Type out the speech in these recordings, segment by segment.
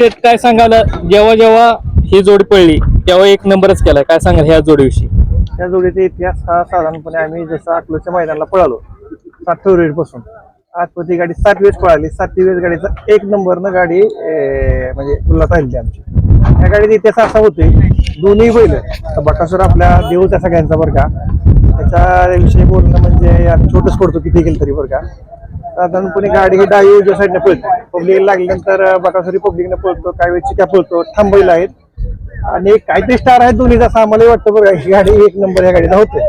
शेठ काय सांगाल? जेव्हा जेव्हा ही जोडी पडली तेव्हा एक नंबरच केलाय काय सांगाल ह्या जोडीविषयी? त्या जोडीचा इतिहास हा साधारणपणे आम्ही जसं अकलूच्या मैदानाला पळालो सात फेब्रुवारी पासून आज गाडी सात वेळेस पळाली. सातवी वेळेस गाडीचा एक नंबरनं गाडी म्हणजे उल्हास राहिली आमची. त्या गाडीचा इतिहास असा होते दोन्ही बैल आता बकासूर आपल्या देऊच्या सगळ्यांचा बरं का. त्याच्याविषयी बोलणं म्हणजे आम्ही छोटंच पडतो किती गेलं तरी बरं का. साधारणपणे गाडी ही डावी उजव्या साईडने पळते. पब्लिक लागल्यानंतर बकासुरी पब्लिकने पळतो काही वेळ चिक्या पळतो थांबैल आहेत. आणि काहीतरी स्टार आहेत दोन्हीचा असं आम्हालाही वाटतं बघा ही गाडी एक नंबर ह्या गाडीला होते.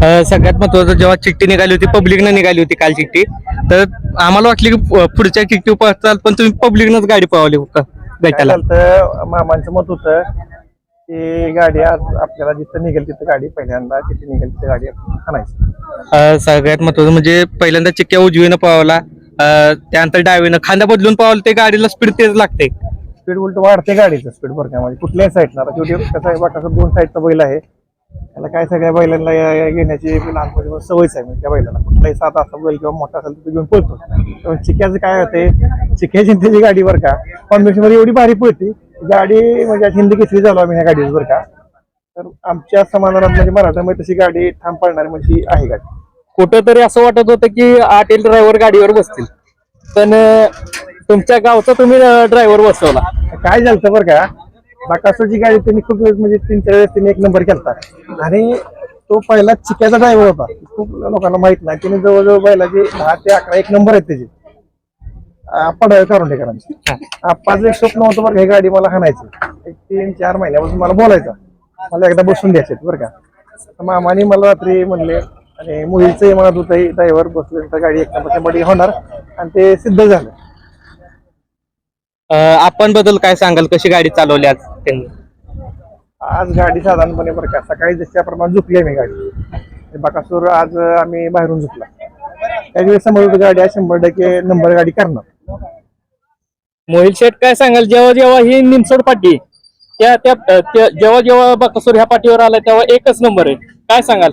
अं, सगळ्यात महत्वाचं जेव्हा चिठ्ठी निघाली होती पब्लिकनं निघाली होती काल चिठ्ठी तर आम्हाला वाटलं की पुढच्या चिठ्ठी पळताल पण तुम्ही पब्लिकनंच गाडी पळवली का भेटायला झालं मामांचं मत होतं की गाडी आज आपल्याला जिथं निघेल तिथं गाडी पहिल्यांदा जिथे निघेल तिथे गाडी आणायची. अं, सगळ्यात महत्वाचं म्हणजे पहिल्यांदा चिक्क्या उजवीनं पळवला अं, त्यानंतर डावीनं खांदा बदलून पावलं ते गाडीला स्पीड तेच लागते. स्पीड उलट वाढते गाडीचं स्पीड बरं का म्हणजे कुठल्याही साईडला आता शेवटी कसं आहे वाटाचं दोन साईडचा बैल आहे. त्याला काय सगळ्या बैलांना या- या घेण्याची लहानपणी सवयच आहे म्हणजे त्या बैलाला. कुठलाही सात असा बैल किंवा मोठा असेल तर तो घेऊन पळतो. पण चिक्याचं काय होते चिक्या आणि त्याची गाडी बरं का कॉम्बिनेशनमध्ये एवढी भारी पळती. गाडी म्हणजे आज हिंदी घेतली झालो आम्ही ह्या गाडीवर बरं का. तर आमच्या समाधानात म्हणजे मराठामध्ये तशी गाडी ठाम पळणारी म्हणजे आहे गाडी. कुठंतरी असं वाटत होतं की आठ एल ड्रायव्हर गाडीवर बसतील. पण तुमच्या गावचा तुम्ही ड्रायव्हर बसवला. काय झालं बरं का बाकासूरची गाडी त्यांनी खूप वेळेस म्हणजे तीन चार वेळेस त्यांनी एक नंबर केलता. आणि तो पहिला चिक्याचा ड्रायव्हर होता. खूप लोकांना माहीत नाही. त्याने जवळजवळ बैलाचे दहा ते अकरा एक नंबर आहेत त्याचे. पडावे कारुंडेकरांचे. पाच एक स्वप्न होतं बरं का, ही गाडी मला हाणायची. एक तीन चार महिन्यापासून मला बोलायचं. मला एकदा बसून द्यायचे बरं का. मामाने मला रात्री म्हणले आणि मुलीचंही म्हणत होतं ड्रायव्हर बसल्यानंतर गाडी एक नंबर शंभर टक्के होणार. आणि ते सिद्ध झालं. आपण बद्दल काय सांगाल? कशी गाडी चालवली आज त्यांनी? आज गाडी साधारणपणे बरं का सकाळी जशाप्रमाणे झुकली मी गाडी. बकासूर आज आम्ही बाहेरून झुकला त्यावेळेस समोर गाडी शंभर टक्के नंबर गाडी करणार. मोहिल शेठ काय सांगाल? जेव्हा जेव्हा ही निमसोड त्या त्या- जेव्हा जेव्हा बकासूर ह्या पाठीवर आला तेव्हा एकच नंबर आहे. काय सांगाल?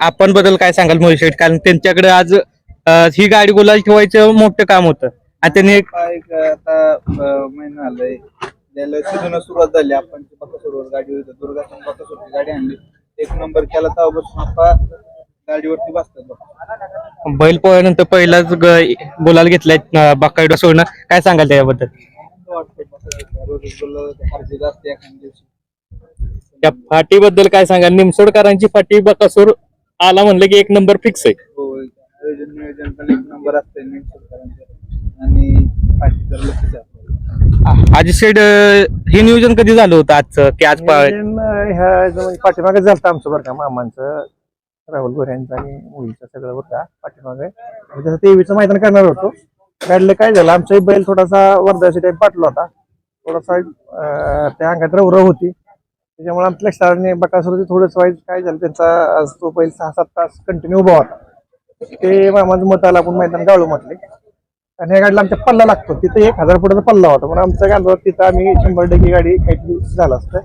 आपण बद्दल काय सांगाल मोहिल शेठ? कारण त्यांच्याकडे आज अं, ही गाडी गुलाल ठेवायचं मोठं काम होतं. आणि त्यांनी एक एक आता महिना आलाय. त्याला सुरुवात झाली. आपण बकासूरवर गाडी होती. दुर्गासन बकासूरची गाडी आणली. एक नंबर केला तेव्हापासून आपा गाडीवरती बसतात बघा. बैल पोळ्यानंतर पहिलाच ग- गुलाल घेतलाय बाकायडो सोडणं. काय सांगाल त्याच्याबद्दल त्या फाटीबद्दल काय सांगाल निमसोडकरांची फाटी बकासूर आला म्हणलं की एक नंबर फिक्स आहे. हो आयोजन नियोजन पण एक नंबर असते निमसोडकरांचं. आणि पाठी तर लक्षच आहे आपल्याला. आजी शेड हे नियोजन कधी झालं होतं आजचं? की आज पा- पाठीमागे झालं आमचं बरं का मामांचं राहुल गोऱ्यांचं आणि मुलीचं सगळं बरं का पाठीमागे. आणि जसं तेवीचं मैदान करणार होतो गाडीला काय झालं? आमचाही बैल थोडासा वर्धाची टाईप पाठला होता. थोडासा त्या अंगात रवरव होती. त्याच्यामुळे आमच्या लक्षात आलं नाही बकासुरती थोडंच वाईट काय झालं त्यांचा आज तो बैल सहा सात तास कंटिन्यू उभा होता. ते मामाचं मत आलं आपण मैदान गाळू म्हटले. आणि ह्या गाडीला आमच्या पल्ला लागतो. तिथं एक हजार फुटाचा पल्ला होता. पण आमचा गांधव तिथं आम्ही शंभर टक्के गाडी काहीतरी झालं असतं.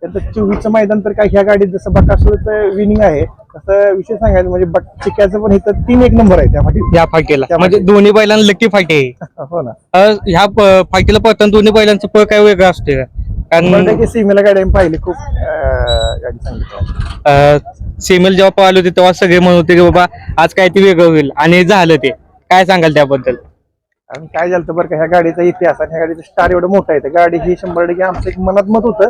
त्याचं चोवीसचं मैदान तर काय ह्या गाडीत जसं बकासुरचं विनिंग आहे तसं विषय सांगायचं म्हणजे बक चिक्याचं पण इथं तीन एक नंबर आहे त्या या फाटीला. त्या म्हणजे दोन्ही बैलांना लकी फाटी आहे. हो ना. अं, ह्या प- फाटीला पळताना दोन्ही बैलांचं पळ काय वेगळं असते कारण टक्के सीमेला गाडी आम्ही पाहिली खूप अं, गाडी सांगितलं सेमेल जेव्हा पळाले होते तेव्हा सगळे म्हणत होते की बाबा आज काय ते वेगळं होईल. आणि झालं ते. काय सांगाल त्याबद्दल? आणि काय झालं होतं बरं का ह्या गाडीचा इतिहास आणि ह्या गाडीचं स्टार एवढं मोठं आहे तर गाडी ही शंभर टक्के आमचं एक मनात मत होतं.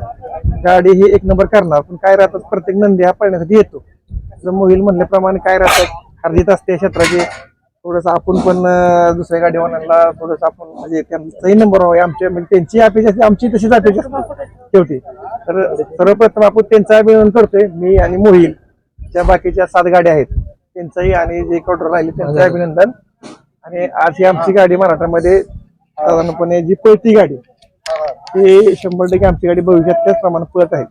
गाडी ही एक नंबर करणार पण काय राहतात प्रत्येक नंदी हा पळण्यासाठी येतो. मोहिल म्हणल्याप्रमाणे काय राहतात हरजीत असते क्षेत्राची. थोडंसं आपण पण दुसऱ्या गाडीवाल्यांना थोडंसं आपण म्हणजे त्यांचाही नंबर व्हावे आमच्या म्हणजे त्यांची अपेक्षा असते आमची तशीच अपेक्षा असते. शेवटी. तर सर्वप्रथम आपण त्यांचं अभिनंदन करतोय मी आणि मोहिल. ज्या बाकीच्या सात गाड्या आहेत त्यांचंही आणि जे कॉर्डर राहिले त्यांचं अभिनंदन. आणि आज ही आमची गाडी मराठामध्ये साधारणपणे जी पळती गाडी ती शंभर टक्के आमची गाडी भविष्यात त्याच प्रमाणात पळत आहे.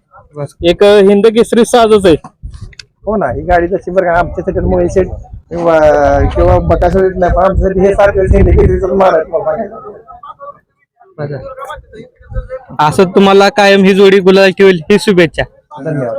एक हिंद केसरी साजच आहे. हो ना ही गाडी तशी बरं का आमच्यासाठी मोबाईल सेट किंवा बकासाठी नाही पण आमच्यासाठी हे मारा असं तुम्हाला कायम ही जोडी गुलाल ठेवेल ही शुभेच्छा. धन्यवाद.